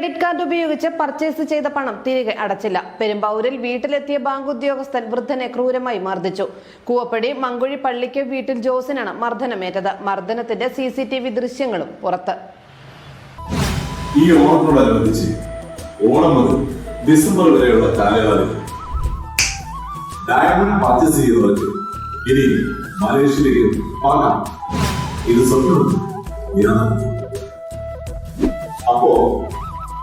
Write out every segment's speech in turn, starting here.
Credit card ഉപയോഗിച്ച് purchase ചെയ്ത പണം തിരികെ അടച്ചില്ല. പെരുമ്പാവൂരിൽ വീട്ടിലെത്തിയ ബാങ്ക് ഉദ്യോഗസ്ഥൻ വൃദ്ധനെ ക്രൂരമായി മർദ്ദിച്ചു. കൂവപ്പടി മങ്കുഴി പള്ളിക്ക് വീട്ടിൽ ജോസിനാണ് മർദ്ദനമേറ്റത്. മർദ്ദനത്തിന്റെ സി സി ടി വി ദൃശ്യങ്ങളും പുറത്ത്. ഈ ഓണത്തോടനുബന്ധിച്ച് ഓണം മുതൽ ഡിസംബർ വരെയുള്ള കാലയളവിൽ ഡയമണ്ട് പർച്ചേസ് ചെയ്യുന്നവർക്ക് ഇനി മലേഷ്യയിലേക്ക് പാകാം. ഇത് അപ്പോ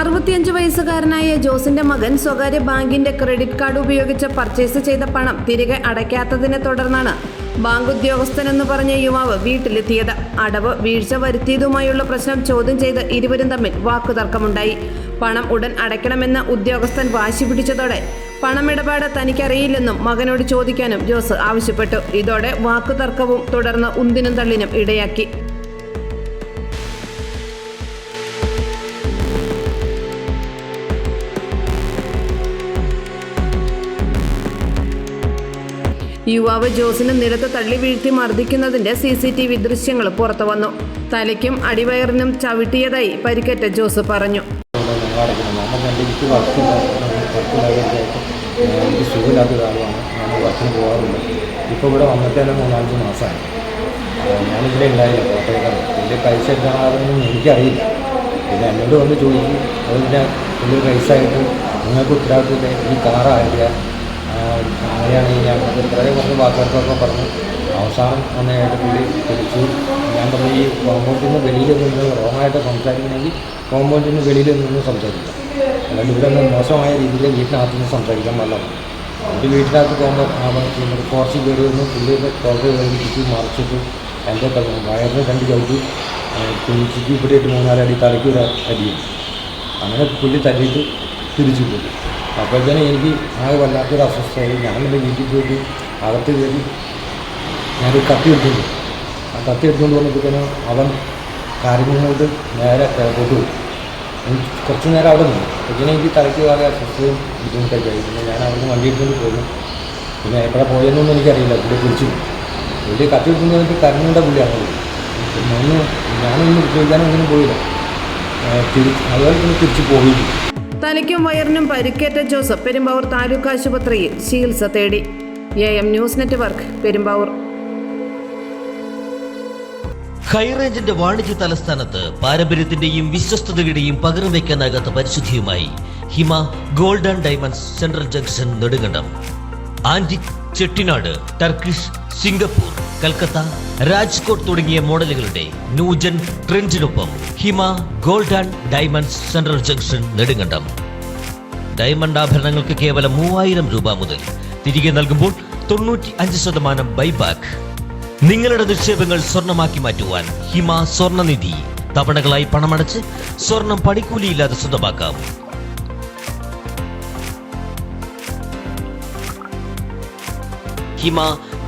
അറുപത്തിയഞ്ച് വയസ്സുകാരനായ ജോസിന്റെ മകൻ സ്വകാര്യ ബാങ്കിന്റെ ക്രെഡിറ്റ് കാർഡ് ഉപയോഗിച്ച് പർച്ചേസ് ചെയ്ത പണം തിരികെ അടയ്ക്കാത്തതിനെ തുടർന്നാണ് ബാങ്ക് ഉദ്യോഗസ്ഥനെന്ന് പറഞ്ഞ യുവാവ് വീട്ടിലെത്തിയത്. അടവ് വീഴ്ച വരുത്തിയതുമായുള്ള പ്രശ്നം ചോദ്യം ചെയ്ത് ഇരുവരും തമ്മിൽ വാക്കുതർക്കമുണ്ടായി. പണം ഉടൻ അടയ്ക്കണമെന്ന് ഉദ്യോഗസ്ഥൻ വാശി പിടിച്ചതോടെ പണമിടപാട് തനിക്കറിയില്ലെന്നും മകനോട് ചോദിക്കാനും ജോസ് ആവശ്യപ്പെട്ടു. ഇതോടെ വാക്കുതർക്കവും തുടർന്ന് ഉന്തിനും തള്ളിനും ഇടയാക്കി. യുവാവ് ജോസിനെ നിലത്ത് തള്ളി വീഴ്ത്തി മർദ്ദിക്കുന്നതിന്റെ സി സി ടി വി ദൃശ്യങ്ങൾ പുറത്തു വന്നു തലയ്ക്കും അടിവയറിനും ചവിട്ടിയതായി പരിക്കേറ്റ ജോസ് പറഞ്ഞു എനിക്ക് സുഖമില്ലാത്ത ഒരാളുമാണ് ഞാൻ വർക്കിന് പോകാറുണ്ട് ഇപ്പോൾ ഇവിടെ വന്നിട്ട് മൂന്നാലഞ്ച് മാസമായി ഞാനിവിടെ ഉണ്ടായില്ല കോട്ടയക്കാർ വലിയ പൈസ എടുക്കാനാണെന്നൊന്നും എനിക്കറിയില്ല പിന്നെ എന്നോട് വന്ന് ചോദിച്ചു അതിന്റെ വലിയ പൈസ ആയിട്ട് നിങ്ങൾക്ക് ഉത്തരവാദിത്തമില്ല ഈ കാർ ആയില്ല അങ്ങനെയാണെങ്കിൽ ഞാൻ ഇത്രയും കുറച്ച് വാക്കുകൾക്കൊക്കെ പറഞ്ഞു. അവസാനം ഒന്നായിട്ട് കൂടി പിടിച്ചു ഞാൻ പറഞ്ഞു ഈ കോമ്പൗണ്ടിൽ നിന്ന് വെളിയിൽ നിന്ന് റോങ്ങായിട്ട് സംസാരിക്കണമെങ്കിൽ കോമ്പൗണ്ടിൽ നിന്ന് വെളിയിൽ നിന്ന് സംസാരിക്കാം. അല്ലാണ്ട് ഇവിടെ നിന്ന് മോശമായ രീതിയിൽ വീട്ടിനകത്ത് നിന്ന് സംസാരിക്കാൻ പാടില്ല. എന്റെ വീട്ടിനകത്ത് പോകുമ്പോൾ കുറച്ച് കയറി വന്ന് പുള്ളിയുടെ തൊണ്ട കയറിപ്പിച്ച് മറിച്ചിട്ട് എന്റെ വയറിന് രണ്ട് ചവിട്ടി കുളിച്ചിട്ട് ഇവിടെ ഇട്ട് മൂന്നാലടി തലയ്ക്ക് ഒരു അടിയും. അങ്ങനെ പുള്ളി തല്ലിയിട്ട് തിരിച്ചു പോയി. അപ്പോഴത്തേനും എനിക്ക് ആകെ വല്ലാത്തൊരു അസ്വസ്ഥയായി. ഞാനെന്റെ വീട്ടിൽ പോയിട്ട് അകത്ത് കയറി ഞാനൊരു കത്തി എടുത്തുണ്ട് ആ കത്തി എടുത്തുകൊണ്ട് വന്നപ്പോഴത്തേനും അവൻ കാര്യങ്ങളോട് നേരെ കിഴക്കോട്ട് പോയി. എനിക്ക് കുറച്ച് നേരം അവിടെ നിന്നു. പിന്നെ എനിക്ക് തലയ്ക്ക് വളരെ അസ്വസ്ഥയും ബുദ്ധിമുട്ടൊക്കെ ആയി. പിന്നെ ഞാൻ അവിടുന്ന് വണ്ടി എടുത്തുകൊണ്ട് പോന്നു. പിന്നെ എവിടെ പോയെന്നൊന്നും എനിക്കറിയില്ല. പുള്ളി കുറിച്ച് പുള്ളി കത്തി എടുത്തുകൊണ്ട് വന്നിട്ട് കരഞ്ഞുകൊണ്ട പുള്ളിയാണ്. പിന്നെ ഒന്നും ഞാനൊന്നും ഒന്നിനും പോയില്ല. തിരിച്ച് അതുപോലെ തന്നെ തിരിച്ച് പോയില്ല തലയ്ക്കും വയറിനും പരിക്കേറ്റ ജോസഫ് പെരുമ്പാവൂർ താലൂക്ക് ആശുപത്രിയിൽ ചികിത്സ തേടി. A M news network Perumbavoor. ഹൈറേഞ്ചിന്റെ വാണിജ്യ തലസ്ഥാനത്ത് പാരമ്പര്യത്തിന്റെയും വിശ്വസ്തതയുടെയും പകരം വയ്ക്കാനാകാത്ത പരിശുദ്ധിയുമായി Hima gold and diamonds central junction Nedumkandam. Antique Chettinad Turkish Singapore. Calcutta Rajkot തുടങ്ങിയ മോഡലുകളുടെ new gen ട്രെൻഡിനൊപ്പം Hima gold and diamonds central junction Nedumkandam. Diamond ആഭരണങ്ങൾക്ക് കേവലം മൂവായിരം രൂപ മുതൽ തിരികെ നൽകുമ്പോൾ തൊണ്ണൂറ്റി അഞ്ച് ശതമാനം ബൈബാക്ക് നിങ്ങളുടെ നിക്ഷേപങ്ങൾ സ്വർണമാക്കി മാറ്റുവാൻ ഹിമ സ്വർണനിധി തവണകളായി പണമടച്ച് സ്വർണം പണിക്കൂലിയില്ലാതെ സ്വന്തമാക്കാം. Hima